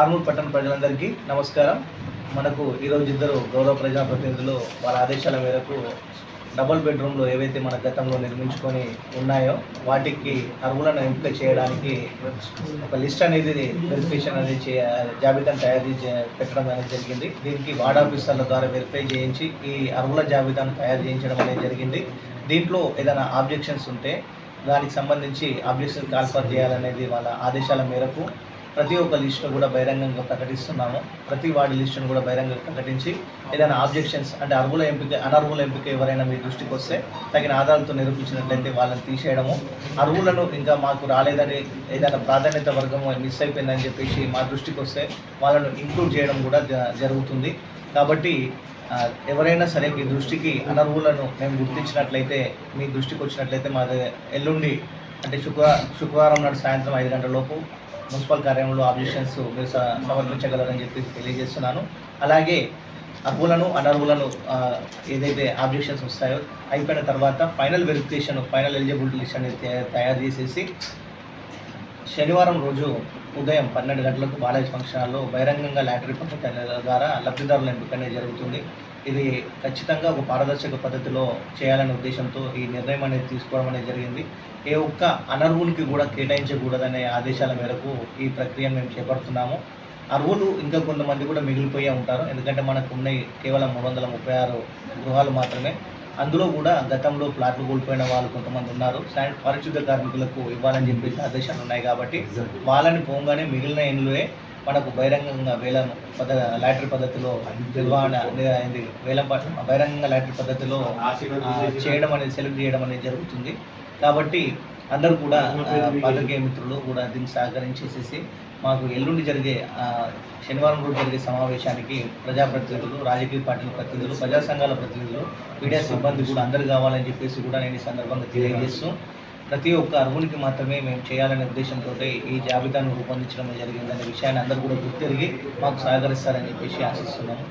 ఆర్మూర్ పట్టణ ప్రజలందరికీ నమస్కారం. మనకు ఈరోజు ఇద్దరు గౌరవ ప్రజాప్రతినిధులు వాళ్ళ ఆదేశాల మేరకు డబుల్ బెడ్రూమ్లు ఏవైతే మన గతంలో నిర్మించుకొని ఉన్నాయో వాటికి అర్హులను ఎంపిక చేయడానికి ఒక లిస్ట్ అనేది వెరిఫికేషన్ అనేది చే జాబితాను తయారు పెట్టడం అనేది జరిగింది. దీనికి వార్డ్ ఆఫీసర్ల ద్వారా వెరిఫై చేయించి ఈ అర్హుల జాబితాను తయారు చేయించడం అనేది జరిగింది. దీంట్లో ఏదైనా ఆబ్జెక్షన్స్ ఉంటే దానికి సంబంధించి ఆబ్జెక్షన్ కాల్ఫర్ చేయాలనేది వాళ్ళ ఆదేశాల మేరకు ప్రతి ఒక్క లిస్టును కూడా బహిరంగంగా ప్రకటిస్తున్నాము. ప్రతి వాడి లిస్టును కూడా బహిరంగంగా ప్రకటించి ఏదైనా ఆబ్జెక్షన్స్ అంటే అర్హుల ఎంపిక అనర్హుల ఎంపిక ఎవరైనా మీ దృష్టికి వస్తే తగిన ఆధారాలతో నిరూపించినట్లయితే వాళ్ళని తీసేయడము. అర్హులను ఇంకా మాకు రాలేదని ఏదైనా ప్రాధాన్యత వర్గం మిస్ అయిపోయిందని చెప్పేసి మా దృష్టికి వస్తే వాళ్ళను ఇంక్లూడ్ చేయడం కూడా జ- జరుగుతుంది. కాబట్టి ఎవరైనా సరే మీ దృష్టికి అనర్హులను మేము గుర్తించినట్లయితే మీ దృష్టికి వచ్చినట్లయితే మాది ఎల్లుండి అంటే శుక్రవారం శుక్రవారం నాడు సాయంత్రం ఐదు గంటల లోపు మున్సిపల్ కార్యాలయంలో ఆబ్జెక్షన్స్ మీరు సమర్పించగలరని చెప్పి తెలియజేస్తున్నాను. అలాగే అర్హులను అనర్హులను ఏదైతే ఆబ్జెక్షన్స్ వస్తాయో అయిపోయిన తర్వాత final verification final eligibility list అనేది తయారు చేసేసి శనివారం రోజు ఉదయం పన్నెండు గంటలకు బాలాజీ ఫంక్షన్ హాల్లో బహిరంగంగా లాటరీ పంపిణీ ద్వారా లబ్ధిదారుల ఎంపికనే జరుగుతుంది. ఇది ఖచ్చితంగా ఒక పారదర్శక పద్ధతిలో చేయాలనే ఉద్దేశంతో ఈ నిర్ణయం అనేది తీసుకోవడం అనేది జరిగింది. ఏ ఒక్క అనర్హునికి కూడా కేటాయించకూడదనే ఆదేశాల మేరకు ఈ ప్రక్రియను మేము చేపడుతున్నాము. అర్హులు ఇంకా కొంతమంది కూడా మిగిలిపోయే ఉంటారు. ఎందుకంటే మనకు ఉన్నాయి కేవలం మూడు వందల ముప్పై ఆరు గృహాలు మాత్రమే. అందులో కూడా గతంలో ప్లాట్లు కోల్పోయిన వాళ్ళు కొంతమంది ఉన్నారు. పారిశుద్ధ కార్మికులకు ఇవ్వాలని చెప్పేసి ఆదేశాలు ఉన్నాయి కాబట్టి వాళ్ళని పోగానే మిగిలిన ఇండ్లే మనకు బహిరంగంగా వేలం పద్ధ లాటరీ పద్ధతిలో నిర్వహణ అనేది వేలం ప- బహిరంగంగా లాటరీ పద్ధతిలో చేయడం అనేది సెలెక్ట్ చేయడం అనేది జరుగుతుంది. కాబట్టి అందరూ కూడా పాత్రికేయ మిత్రులు కూడా దీన్ని సహకరించేసేసి మాకు ఎల్లుండి జరిగే శనివారం రోజు జరిగే సమావేశానికి ప్రజాప్రతినిధులు రాజకీయ పార్టీల ప్రతినిధులు ప్రజా సంఘాల ప్రతినిధులు మీడియా సిబ్బంది కూడా అందరు కావాలని చెప్పేసి కూడా నేను ఈ సందర్భంగా తెలియజేస్తూ ప్రతి ఒక్క అర్హునికి మాత్రమే మేము చేయాలనే ఉద్దేశంతో ఈ జాబితాను రూపొందించడం జరిగిందనే విషయాన్ని అందరూ కూడా గుర్తిరిగి మాకు సహకరిస్తారని చెప్పేసి ఆశిస్తున్నాము.